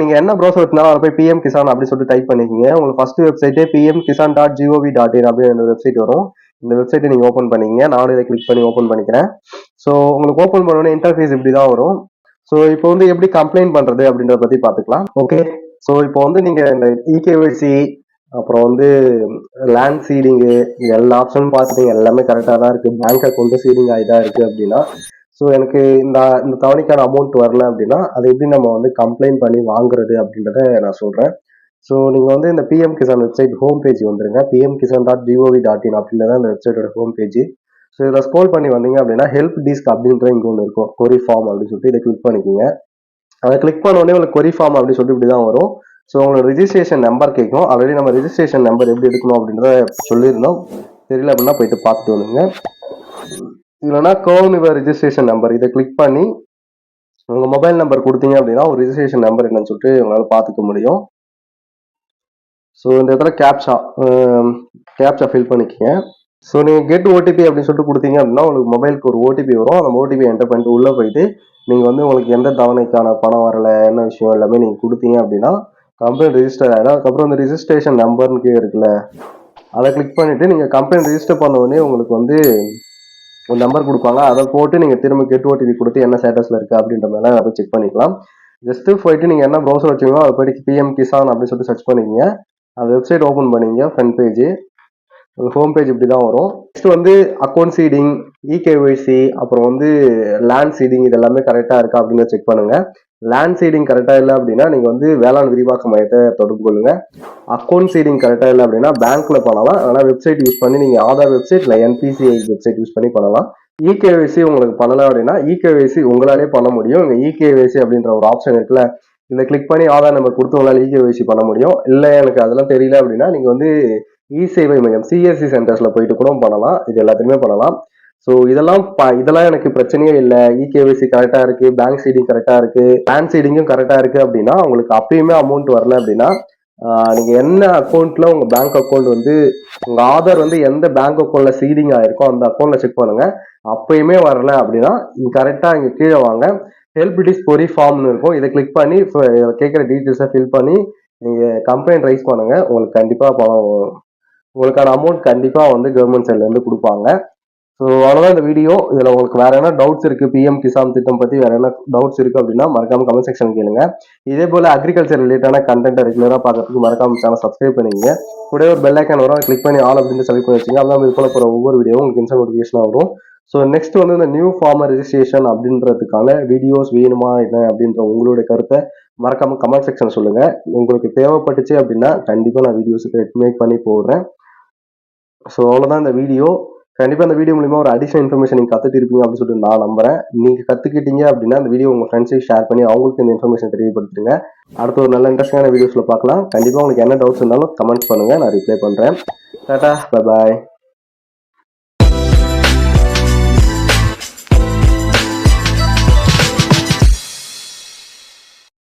நீங்க என்ன ப்ரௌசர் எடுத்தனாலும் அதை போய் பிஎம் கிசான் அப்படி சொல்லிட்டு டைப் பண்ணிக்கிங்க. உங்களுக்கு first வெப்சைட்டே PM Kisan dot G O V dot in அப்படின்னு வெப்சைட் வரும். இந்த வெப்சைட்டை நீங்க ஓப்பன் பண்ணிங்க நானும் இதை கிளிக் பண்ணி ஓப்பன் பண்ணிக்கிறேன். ஸோ உங்களுக்கு ஓப்பன் பண்ணோடனே இன்டர்ஃபேஸ் இப்படி தான் வரும். ஸோ இப்போ வந்து எப்படி கம்ப்ளைண்ட் பண்றது அப்படின்றத பத்தி பார்த்துக்கலாம். ஓகே ஸோ இப்போ வந்து நீங்க இந்த E இகேஒய்சி அப்புறம் வந்து லேண்ட் சீடிங்கு எல்லா ஆப்ஷனும் பார்த்துட்டீங்க. எல்லாமே கரெக்டாக தான் இருக்கு. பேங்க் அக்கௌண்ட்டு சீடிங் ஆகி தான் இருக்கு அப்படின்னா ஸோ எனக்கு இந்த இந்த தவணைக்கான அமௌண்ட் வரல அப்படின்னா அதை எப்படி நம்ம வந்து கம்ப்ளைண்ட் பண்ணி வாங்குறது அப்படின்றத நான் சொல்கிறேன் ஸோ நீங்கள் வந்து இந்த PM Kisan website home page வந்துருங்க. PM Kisan dot G O V dot in அப்படின்றத அந்த வெப்சைட்டோட ஹோம் பேஜ் ஸோ இதில் ஸ்க்ரோல் பண்ணி வந்தீங்க அப்படின்னா ஹெல்ப் டிஸ்க் அப்படின்ற இங்கே ஒன்று இருக்கும். கொரி ஃபார்ம் அப்படின்னு சொல்லிட்டு இதை கிளிக் பண்ணிக்கோங்க. அதை கிளிக் பண்ண உடனே உங்களுக்கு கொரி ஃபார்ம் அப்படின்னு சொல்லிட்டு இப்படி தான் வரும். ஸோ உங்களோட ரிஜிஸ்ட்ரேஷன் நம்பர் கேட்கும். ஆல்ரெடி நம்ம ரிஜிஸ்ட்ரேஷன் நம்பர் எப்படி எடுக்கணும் அப்படின்றத சொல்லியிருந்தோம். தெரியல அப்படின்னா போயிட்டு பார்த்துட்டு வந்துங்க இல்லைனா கோவம் இவர் ரிஜிஸ்ட்ரேஷன் நம்பர் இதை கிளிக் பண்ணி உங்கள் மொபைல் நம்பர் கொடுத்தீங்க அப்படின்னா ஒரு ரிஜிஸ்ட்ரேஷன் நம்பர் என்னன்னு சொல்லிட்டு உங்களால் பார்த்துக்க முடியும். ஸோ இந்த இடத்துல கேப்ஷா கேப்ஷா ஃபில் பண்ணிக்கோங்க. ஸோ நீங்கள் கெட் ஓடிபி அப்படின்னு சொல்லிட்டு கொடுத்தீங்க அப்படின்னா உங்களுக்கு மொபைலுக்கு ஒரு ஓடிபி வரும். அந்த ஓடிபி என்டர் பண்ணிட்டு உள்ளே போயிட்டு நீங்கள் வந்து உங்களுக்கு எந்த தவணைக்கான பணம் வரல என்ன விஷயம் எல்லாமே நீங்கள் கொடுத்தீங்க அப்படின்னா கம்ப்ளைண்ட் ரிஜிஸ்டர் ஆகிடும் அதுக்கப்புறம் இந்த ரிஜிஸ்ட்ரேஷன் நம்பர்னு கே இருக்குல்ல அதை கிளிக் பண்ணிவிட்டு நீங்கள் கம்ப்ளைண்ட் ரிஜிஸ்டர் பண்ண உடனே உங்களுக்கு வந்து ஒரு நம்பர் கொடுப்பாங்க. அதை போட்டு நீங்கள் திரும்ப கெட் ஓடிபி கொடுத்து என்ன ஸ்டேட்டஸில் இருக்குது அப்படின்ற மாதிரி அதை போய் செக் பண்ணிக்கலாம். ஜஸ்ட்டு போயிட்டு நீங்கள் என்ன ப்ரௌசர் வச்சுக்கோ அதை போயிட்டு பிஎம் கிசான் அப்படின்னு சொல்லிட்டு சர்ச் பண்ணிக்கங்க. அந்த வெப்சைட் ஓப்பன் பண்ணீங்க ஃப்ரண்ட் பேஜ் ஹோம் பேஜ் இப்படி தான் வரும். நெக்ஸ்ட் வந்து அக்கௌண்ட் சீடிங் இகேஒய்சி அப்புறம் வந்து லேண்ட் சீடிங் இது எல்லாமே கரெக்டாக இருக்கா அப்படின்னு செக் பண்ணுங்கள் லேண்ட் சீடிங் கரெக்டாக இல்லை அப்படின்னா நீங்கள் வந்து வேளாண் விரிவாக்க மையத்தை தொடர்பு கொள்ளுங்க. அக்கௌண்ட் சீடிங் கரெக்டாக இல்லை அப்படின்னா பேங்க்ல பண்ணலாம். ஆனால் வெப்சைட் யூஸ் பண்ணி நீங்கள் ஆதார் வெப்சைட் இல்லை என்பிசிஐ வெப்சைட் யூஸ் பண்ணி பண்ணலாம். இகேவைசி உங்களுக்கு பண்ணல அப்படின்னா இகேவைசி உங்களாலே பண்ண முடியும். இங்கே இகேவைசி அப்படின்ற ஒரு ஆப்ஷன் இருக்குல்ல இதை கிளிக் பண்ணி ஆதார் நம்பர் கொடுத்து உங்களால் இகேவைசி பண்ண முடியும். இல்லை எனக்கு அதெல்லாம் தெரியல அப்படின்னா நீங்கள் வந்து இ சேவை மையம் சிஎஸ்சி சென்டர்ஸ்ல போயிட்டு கூட பண்ணலாம். இது எல்லாத்தையுமே பண்ணலாம். ஸோ இதெல்லாம் இதெல்லாம் எனக்கு பிரச்சனையே இல்லை. இகேவிசி கரெக்டாக இருக்கு. பேங்க் சீடிங் கரெக்டாக இருக்கு. பேன் சீடிங்கும் கரெக்டாக இருக்கு அப்படின்னா உங்களுக்கு அப்பயுமே அமௌண்ட் வரல அப்படின்னா நீங்கள் என்ன அக்கௌண்ட்ல உங்க பேங்க் அக்கௌண்ட் வந்து உங்க ஆதார் வந்து எந்த பேங்க் அக்கௌண்ட்ல சீடிங் ஆயிருக்கோ அந்த அக்கௌண்ட்ல செக் பண்ணுங்க. அப்பயுமே வரல அப்படின்னா நீங்க கரெக்டாக இங்கே கீழே வாங்க. ஹெல்ப் டிஸ் பொரி ஃபார்ம்னு இருக்கும். இதை கிளிக் பண்ணி கேட்குற டீட்டெயில்ஸை ஃபில் பண்ணி நீங்கள் கம்ப்ளைண்ட் ரைஸ் பண்ணுங்க. உங்களுக்கு கண்டிப்பாக பணம் உங்களுக்கான அமௌண்ட் கண்டிப்பாக வந்து கவர்மெண்ட் சைட்லேருந்து கொடுப்பாங்க. ஸோ அவ்வளோதான் இந்த வீடியோ இதில் உங்களுக்கு வேற என்ன டவுட்ஸ் இருக்கு? பிஎம் கிசான் திட்டம் பத்தி வேற என்ன டவுட்ஸ் இருக்கு அப்படின்னா மறக்காம கமெண்ட் செக்ஷன் கேளுங்க. இதே போல அக்ரிகல்ச்சர் ரிலேட்டான கண்டென்ட் ரெகுலராக பார்க்கறதுக்கு மறக்காம சேனல் சப்ஸ்கிரைப் பண்ணிக்கங்க கூட ஒரு பெல் ஐக்கான் வரும். கிளிக் பண்ணி ஆல் அப்படின்னு செலக்ட் பண்ணி வச்சுங்க. அதான் இது போல போகிற ஒவ்வொரு வீடியோ உங்களுக்கு இன்ஸ்டா நோட்டிஃபிகேஷன் வரும். ஸோ நெக்ஸ்ட் வந்து இந்த நியூ ஃபார்மர் ரெஜிஸ்ட்ரேஷன் அப்படின்றதுக்கான வீடியோஸ் வேணுமா என்ன அப்படின்ற உங்களுடைய கருத்தை மறக்காம கமெண்ட் செக்ஷன் சொல்லுங்க. உங்களுக்கு தேவைப்பட்டுச்சு அப்படின்னா கண்டிப்பாக நான் வீடியோஸுக்கு மேக் பண்ணி போடுறேன். ஸோ அவ்வளோதான் இந்த வீடியோ கண்டிப்பா இந்த வீடியோ மூலியமா ஒரு அடிஷனல் இன்ஃபர்மேஷன் நீங்க கத்துட்டு இருப்பீங்க அப்படின்னு சொல்லிட்டு நான் நம்புறேன். நீங்க கத்துக்கிட்டீங்க அப்படின்னா இந்த வீடியோ உங்க ஃப்ரெண்ட்ஸுக்கு ஷேர் பண்ணி அவங்களுக்கு இந்த இன்ஃபர்மேஷன் தெரியப்படுத்துங்க. அடுத்த ஒரு நல்ல இன்ட்ரெஸ்டிங்கான வீடியோஸ்ல பார்க்கலாம். கண்டிப்பா உங்களுக்கு என்ன டவுட்ஸ் இருந்தாலும் கமெண்ட் பண்ணுங்க. நான் ரிப்ளை பண்றேன். டாடா பாய்